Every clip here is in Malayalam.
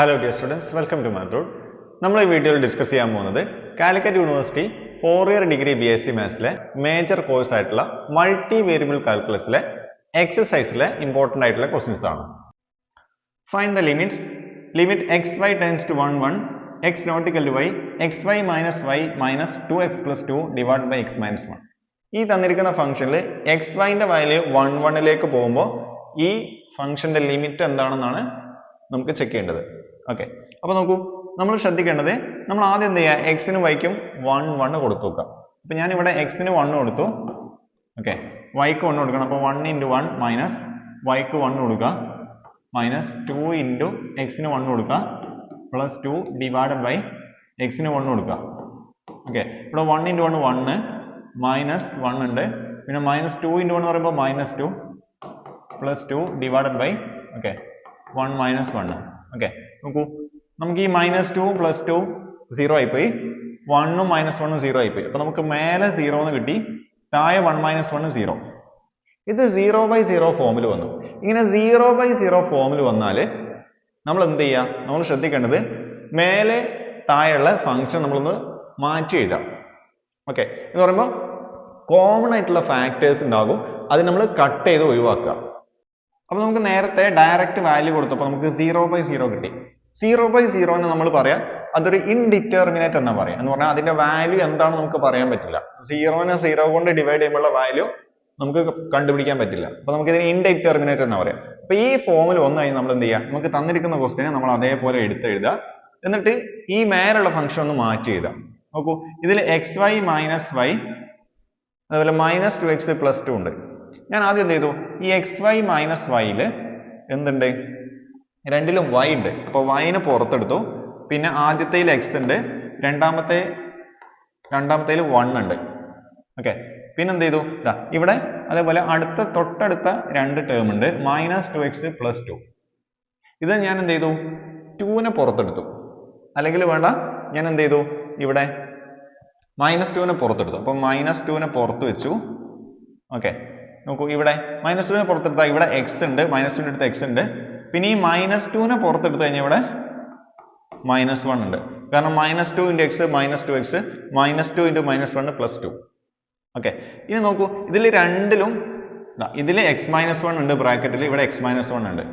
Hello dear students welcome to മാത്രോഡ് നമ്മൾ ഈ വീഡിയോയിൽ ഡിസ്കസ് ചെയ്യാൻ പോകുന്നത് Calicut university four year degree B S C മാത്സിലെ major course ആയിട്ടുള്ള മൾട്ടി വേരിയബിൾ കാൽക്കുലസിലെ എക്സസൈസിലെ ഇമ്പോർട്ടന്റ് ആയിട്ടുള്ള ക്വസ്റ്റ്യൻസ് ആണ്. Fine the limits limit x y tends to one one x nautical to y x y minus y minus two x plus two divide by x minus one ഈ തന്നിരിക്കുന്ന ഫംഗ്ഷനിൽ എക്സ് വൈന്റെ വാല്യൂ വൺ വണ്ണിലേക്ക് പോകുമ്പോൾ ഈ ഫംഗ്ഷന്റെ ലിമിറ്റ് എന്താണെന്നാണ് നമുക്ക് ചെക്ക് ചെയ്യേണ്ടത്. ഓക്കെ അപ്പോൾ നോക്കൂ നമ്മൾ ശ്രദ്ധിക്കേണ്ടത് നമ്മൾ ആദ്യം എന്ത് ചെയ്യുക? എക്സിന് വൈക്കും വൺ വൺ കൊടുത്തു നോക്കാം ഞാൻ ഞാനിവിടെ എക്സിന് വൺ കൊടുത്തു. ഓക്കെ വൈക്ക് വൺ കൊടുക്കണം. അപ്പോൾ വൺ ഇന്റു വൺ മൈനസ് വൈക്ക് വൺ കൊടുക്കുക. മൈനസ് ടു ഇന്റു എക്സിന് വൺ കൊടുക്കുക. പ്ലസ് ടു ഡിവൈഡഡ് ബൈ എക്സിന് വൺ കൊടുക്കുക. ഓക്കെ ഇവിടെ one into one one minus one ഉണ്ട്. പിന്നെ മൈനസ് ടു ഇന്റു വൺ എന്ന് പറയുമ്പോൾ minus two plus two divided by okay one minus one okay നോക്കൂ. നമുക്ക് ഈ minus two plus two zero ആയിപ്പോയി. വണ്ണും മൈനസ് വണ്ണും സീറോ ആയിപ്പോയി. അപ്പൊ നമുക്ക് മേലെ സീറോ എന്ന് കിട്ടി. താഴെ വൺ മൈനസ് വണ്ണും സീറോ ഇത് സീറോ ബൈ സീറോ ഫോമിൽ വന്നു. ഇങ്ങനെ സീറോ ബൈ സീറോ ഫോമിൽ വന്നാൽ നമ്മൾ എന്ത് ചെയ്യുക നമ്മൾ ശ്രദ്ധിക്കേണ്ടത് മേലെ താഴെയുള്ള ഫംഗ്ഷൻ നമ്മളൊന്ന് മാറ്റി എഴുതാം. ഓക്കെ എന്ന് പറയുമ്പോൾ കോമൺ ആയിട്ടുള്ള ഫാക്ടേഴ്സ് ഉണ്ടാകും. അത് നമ്മൾ കട്ട് ചെയ്ത് ഒഴിവാക്കുക. അപ്പോൾ നമുക്ക് നേരത്തെ ഡയറക്റ്റ് വാല്യൂ കൊടുത്തപ്പോൾ നമുക്ക് സീറോ ബൈ സീറോ കിട്ടി. സീറോ ബൈ സീറോ എന്ന് നമ്മൾ പറയാം അതൊരു ഇൻഡിറ്റർമിനേറ്റ് എന്നാ പറയാം. എന്ന് പറഞ്ഞാൽ അതിന്റെ വാല്യൂ എന്താണെന്ന് നമുക്ക് പറയാൻ പറ്റില്ല. സീറോനെ സീറോ കൊണ്ട് ഡിവൈഡ് ചെയ്യുമ്പോഴുള്ള വാല്യൂ നമുക്ക് കണ്ടുപിടിക്കാൻ പറ്റില്ല. അപ്പൊ നമുക്ക് ഇതിന് ഇൻഡിറ്റർമിനേറ്റ് എന്ന് പറയാം. അപ്പൊ ഈ ഫോമിൽ വന്നു കഴിഞ്ഞാൽ നമ്മൾ എന്ത് ചെയ്യാം? നമുക്ക് തന്നിരിക്കുന്ന ക്വസ്റ്റിനെ നമ്മൾ അതേപോലെ എടുത്തെഴുതുക എന്നിട്ട് ഈ മേലുള്ള ഫംഗ്ഷൻ ഒന്ന് മാറ്റി എഴുതാം. നോക്കൂ. ഇതിൽ എക്സ് വൈ മൈനസ് വൈ അതുപോലെ minus two x plus two ഉണ്ട്. ഞാൻ ആദ്യം എന്ത് ചെയ്തു? ഈ എക്സ് വൈ മൈനസ് വൈയിൽ എന്തുണ്ട്? രണ്ടിലും വൈ ഉണ്ട്. അപ്പോൾ വൈന് പുറത്തെടുത്തു. പിന്നെ ആദ്യത്തേൽ എക്സ് ഉണ്ട്. രണ്ടാമത്തെ രണ്ടാമത്തേൽ വൺ ഉണ്ട്. ഓക്കെ പിന്നെ എന്ത് ചെയ്തു? ദാ ഇവിടെ അതേപോലെ അടുത്ത തൊട്ടടുത്ത രണ്ട് ടേം ഉണ്ട്. Minus two x plus two ഇത് ഞാൻ എന്ത് ചെയ്തു? ടൂവിനെ പുറത്തെടുത്തു. അല്ലെങ്കിൽ വേണ്ട ഞാൻ എന്ത് ചെയ്തു? ഇവിടെ മൈനസ് ടുവിനെ പുറത്തെടുത്തു. അപ്പോൾ മൈനസ് ടുവിനെ പുറത്ത് വെച്ചു. ഓക്കെ നോക്കൂ ഇവിടെ മൈനസ് ടുവിനെ പുറത്തെടുത്താൽ ഇവിടെ എക്സ് ഉണ്ട് മൈനസ് ടുവിന്റെ അടുത്ത് എക്സ് ഉണ്ട്. പിന്നെ ഈ മൈനസ് ടുവിനെ പുറത്തെടുത്ത് കഴിഞ്ഞാൽ ഇവിടെ മൈനസ് വൺ ഉണ്ട്. കാരണം minus two into x minus two x minus two into minus one plus two okay ഇനി നോക്കൂ ഇതിൽ രണ്ടിലും ഇതിൽ എക്സ് മൈനസ് വൺ ഉണ്ട് ബ്രാക്കറ്റിൽ ഇവിടെ എക്സ് മൈനസ് വൺ ഉണ്ട്.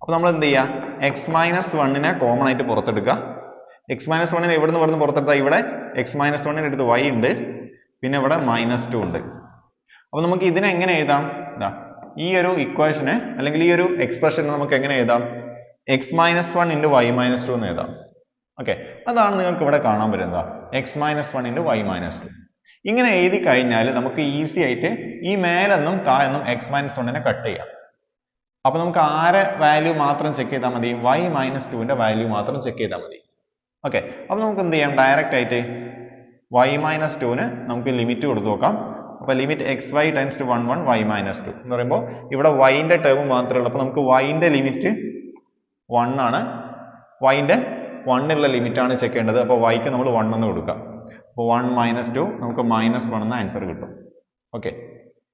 അപ്പോൾ നമ്മൾ എന്ത് ചെയ്യുക എക്സ് മൈനസ് വണ്ണിനെ കോമൺ ആയിട്ട് പുറത്തെടുക്കുക എക്സ് മൈനസ് വണ്ണിനെ ഇവിടെ നിന്ന് പുറത്തെടുത്താൽ ഇവിടെ എക്സ് മൈനസ് വണ്ണിന്റെ അടുത്ത് വൈ ഉണ്ട്. പിന്നെ ഇവിടെ മൈനസ് ടു ഉണ്ട്. അപ്പോൾ നമുക്ക് ഇതിനെ എങ്ങനെ എഴുതാം? ഇതാ ഈ ഒരു ഇക്വേഷനെ അല്ലെങ്കിൽ ഈ ഒരു എക്സ്പ്രഷനെ നമുക്ക് എങ്ങനെ എഴുതാം? X minus one into y minus two എന്ന് എഴുതാം. ഓക്കെ അതാണ് നിങ്ങൾക്ക് ഇവിടെ കാണാൻ പറ്റുന്നത്. X minus one into y minus two ഇങ്ങനെ എഴുതി കഴിഞ്ഞാൽ നമുക്ക് ഈസി ആയിട്ട് ഈ മേലെന്നും താഴെന്നും എക്സ് മൈനസ് വണ്ണിനെ കട്ട് ചെയ്യാം. അപ്പൊ നമുക്ക് ആരെ വാല്യൂ മാത്രം ചെക്ക് ചെയ്താൽ മതി? വൈ മൈനസ് ടുവിന്റെ വാല്യൂ മാത്രം ചെക്ക് ചെയ്താൽ മതി. ഓക്കെ അപ്പൊ നമുക്ക് എന്ത് ചെയ്യാം? ഡയറക്റ്റ് ആയിട്ട് വൈ മൈനസ് ടുവിന് നമുക്ക് ലിമിറ്റ് കൊടുത്തു നോക്കാം. അപ്പൊ limit x y times to one one y minus two എന്ന് പറയുമ്പോൾ ഇവിടെ വൈന്റെ ടേം മാത്രമേ ഉള്ളൂ. അപ്പോൾ നമുക്ക് വൈന്റെ ലിമിറ്റ് വൺ ആണ്. വൈന്റെ വണ്ണിലുള്ള ലിമിറ്റ് ആണ് ചെക്ക് ചെയ്യേണ്ടത്. അപ്പോൾ വൈക്ക് നമ്മൾ വൺ എന്ന് കൊടുക്കാം. അപ്പോൾ വൺ മൈനസ് ടു നമുക്ക് മൈനസ് വൺ എന്ന ആൻസർ കിട്ടും. ഓക്കെ